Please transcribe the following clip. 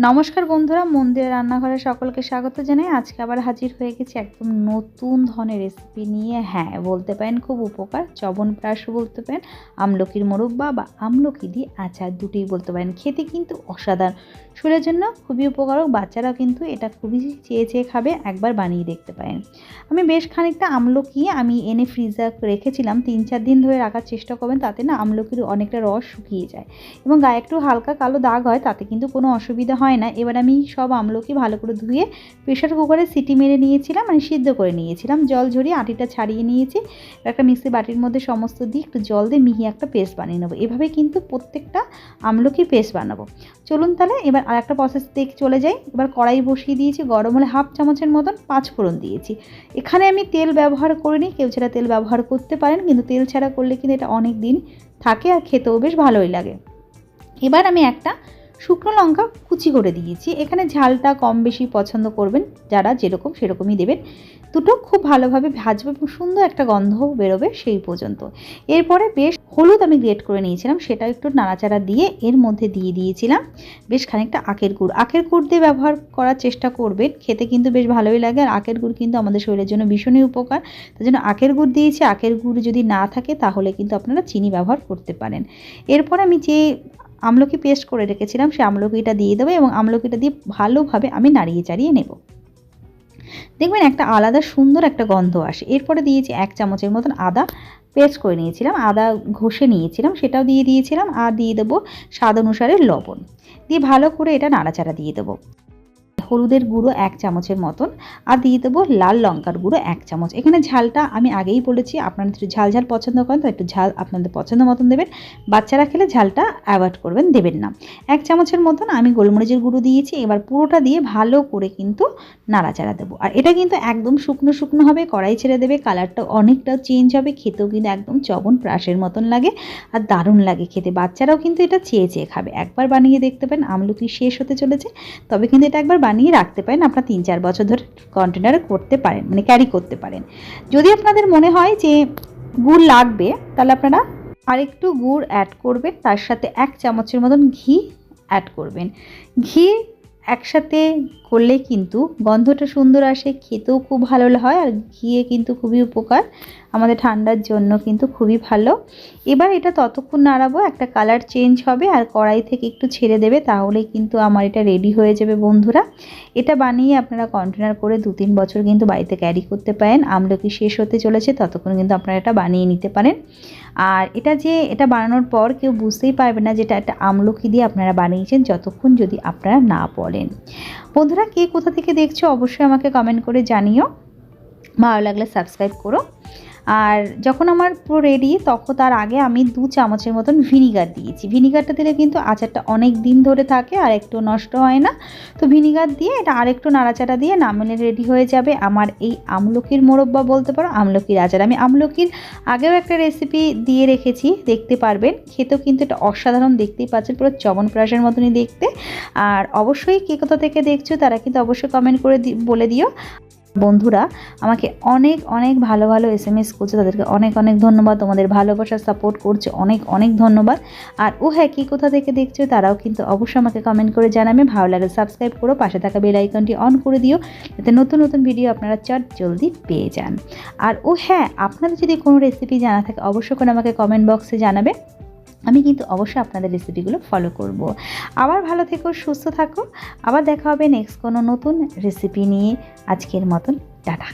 নমস্কার বন্ধুরা মন্দিরের রান্নাঘরে সকলকে স্বাগত জানাই। আজকে আবার হাজির হয়ে গেছি একদম নতুন ধরনের রেসিপি নিয়ে। হ্যাঁ বলতে পারেন খুব উপকার। চবনপ্রাশও বলতে পারেন, আমলকির মোরব্বা বা আমলকি দিয়ে আচার দুটোই বলতে পারেন। খেতে কিন্তু অসাধারণ। শরীরের জন্য খুবই উপকারক বাচ্চারাও কিন্তু এটা খুবই চেয়ে চেয়ে খাবে, একবার বানিয়ে দেখতে পারেন। আমি বেশ খানিকটা আমলকি আমি এনে ফ্রিজে রেখেছিলাম। তিন চার দিন ধরে রাখার চেষ্টা করবেন, তাতে না আমলকির অনেকটা রস শুকিয়ে যায়। এবং গায়ে একটু হালকা কালো দাগ হয়, তাতে কিন্তু কোনো অসুবিধা হয় না। এবার আমি সব আমলকি ভালো করে ধুয়ে প্রেশার কুকারে সিটি মেরে নিয়েছিলাম মানে সিদ্ধ করে নিয়েছিলাম। জল ঝরিয়ে আটিটা ছাড়িয়ে নিয়েছি। একটা মিক্সি বাটির মধ্যে সমস্ত দিয়ে একটু জল দিয়ে মিহি একটা পেস্ট বানিয়ে নেব। এভাবে কিন্তু প্রত্যেকটা আমলকি পেস্ট বানাবো। চলুন তাহলে এবার আর একটা প্রসেস দিকে চলে যাই। এবার কড়াই বসিয়ে দিয়েছি, গরম হলে হাফ চামচের মতন পাঁচ ফোড়ন দিয়েছি। এখানে আমি তেল ব্যবহার করিনি, কেউ ছাড়া তেল ব্যবহার করতে পারেন, কিন্তু তেল ছাড়া করলে কিন্তু এটা অনেক দিন থাকে আর খেতেও বেশ ভালোই লাগে। এবার আমি একটা শুকনো লঙ্কা কুচি করে দিয়েছি। এখানে ঝালটা কম বেশি পছন্দ করবেন, যারা যেরকম সেরকমই দেবেন। দুটো খুব ভালোভাবে ভাজবো এবং সুন্দর একটা গন্ধ বেরোবে সেই পর্যন্ত। এরপরে বেশ হলুদ আমি গ্রেট করে নিয়েছিলাম, সেটা একটু নাড়াচাড়া দিয়ে এর মধ্যে দিয়ে দিয়েছিলাম। বেশ খানিকটা আখের গুড়। আখের গুড় দিয়ে ব্যবহার করার চেষ্টা করবেন, খেতে কিন্তু বেশ ভালোই লাগে। আর আখের গুড় কিন্তু আমাদের শরীরের জন্য ভীষণই উপকার। তার জন্য আখের গুড় দিয়েছি। আখের গুড় যদি না থাকে, তাহলে কিন্তু আপনারা চিনি ব্যবহার করতে পারেন। এরপর আমি যে আমলকি পেস্ট করে রেখেছিলাম সেই আমলকিটা দিয়ে দেবো এবং আমলকিটা দিয়ে ভালোভাবে আমি নাড়িয়ে চাড়িয়ে নেব। দেখবেন একটা আলাদা সুন্দর একটা গন্ধ আসে। এরপরে দিয়েছি এক চামচের মতন আদা পেস্ট করে নিয়েছিলাম, আদা ঘষে নিয়েছিলাম, সেটাও দিয়ে দিয়েছিলাম, আর দিয়ে দেবো স্বাদ অনুসারে লবণ। দিয়ে ভালো করে এটা নাড়াচাড়া দিয়ে দেবো। হলুদের গুঁড়ো এক চামচের মতন আর দিয়ে দেবো লাল লঙ্কার গুঁড়ো এক চামচ। এখানে ঝালটা আমি আগেই বলেছি, আপনারা একটু ঝাল ঝাল পছন্দ করেন তো একটু ঝাল আপনাদের পছন্দ মতন দেবেন। বাচ্চারা খেলে ঝালটা অ্যাভয়েড করবেন, দেবেন না। এক চামচের মতন আমি গোলমরিচের গুঁড়ো দিয়েছি, এবার পুরোটা দিয়ে ভালো করে কিন্তু নাড়াচাড়া দেবো। আর এটা কিন্তু একদম শুকনো শুকনো হবে, কড়াই ছেড়ে দেবে, কালারটা অনেকটা চেঞ্জ হবে, খেতেও কিন্তু একদম চবন প্রাসের মতন লাগে আর দারুণ লাগে খেতে। বাচ্চারাও কিন্তু এটা চেয়ে চেয়ে খাবে। একবার বানিয়ে দেখতে পারেন, আমলকি শেষ হতে চলেছে, তবে কিন্তু এটা একবার বানিয়ে রাখতে পারেন, আপনার তিন চার বছর ধরে কন্টেনারে করতে পারেন মানে ক্যারি করতে পারেন। যদি আপনাদের মনে হয় যে গুড় লাগবে, তাহলে আপনারা আরেকটু গুড় অ্যাড করবেন, তার সাথে এক চামচের মতন ঘি অ্যাড করবেন। ঘি একসাথে করলে কিন্তু গন্ধটা সুন্দর আসে, খেতেও খুব ভালো হয় আর ঘিয়ে কিন্তু খুবই উপকার। আমাদের ঠান্ডার জন্য কিন্তু খুবই ভালো। এবার এটা ততক্ষণ নাড়াবো, একটা কালার চেঞ্জ হবে আর কড়াই থেকে একটু ছেড়ে দেবে তাহলে কিন্তু আমার এটা রেডি হয়ে যাবে বন্ধুরা। এটা বানিয়ে আপনারা কন্টেনার করে দু তিন বছর কিন্তু বাড়িতে ক্যারি করতে পারেন। আমলকি শেষ হতে চলেছে, ততক্ষণ কিন্তু আপনারা এটা বানিয়ে নিতে পারেন। আর এটা যে এটা বানানোর পর কেউ বুঝতেই পারবে না যেটা একটা আমলকি দিয়ে আপনারা বানিয়েছেন, যতক্ষণ যদি আপনারা না বলেন বন্ধুরা কে কোথা থেকে দেখছ অবশ্যই আমাকে কমেন্ট করে জানিও। ভালো লাগলে সাবস্ক্রাইব করো। আর যখন আমার পুরো রেডি তখন তার আগে আমি দু চামচের মতন ভিনিগার দিয়েছি। ভিনিগারটা দিলে কিন্তু আচারটা অনেক দিন ধরে থাকে, আর একটু নষ্ট হয় না। তো ভিনিগার দিয়ে এটা আরেকটু নাড়াচাড়া দিয়ে নামলে রেডি হয়ে যাবে আমার এই আমলকির মোরব্বা বলতে পারো, আমলকির আচার। আমি আমলকির আগেও একটা রেসিপি দিয়ে রেখেছি, দেখতে পারবেন। খেতেও কিন্তু এটা অসাধারণ, দেখতেই পাচ্ছেন পুরো চবনপ্রাসের মতনই দেখতে। আর অবশ্যই কে কোথা থেকে দেখছ, তারা কিন্তু অবশ্যই কমেন্ট করে বলে দিও। বন্ধুরা, আমাকে অনেক অনেক ভালো ভালো এস এম এস করছে, তাদেরকে অনেক অনেক ধন্যবাদ। তোমাদের ভালোবাসা সাপোর্ট করছে, অনেক অনেক ধন্যবাদ। আর ও হ্যাঁ কী কোথা থেকে দেখছ তারাও কিন্তু অবশ্যই আমাকে কমেন্ট করে জানাবে। ভালো লাগে সাবস্ক্রাইব করো, পাশে থাকা বেল আইকনটি অন করে দিও, যাতে নতুন নতুন ভিডিও আপনারা চট জলদি পেয়ে যান। আর ও হ্যাঁ আপনাদের যদি কোনো রেসিপি জানা থাকে, অবশ্যই করে আমাকে কমেন্ট বক্সে জানাবে। আমি কিন্তু অবশ্যই আপনাদের রেসিপিগুলো ফলো করব। আবার ভালো থেকো, সুস্থ থাকো। আবার দেখা হবে নেক্সট কোনো নতুন রেসিপি নিয়ে। আজকের মতন, টাটা।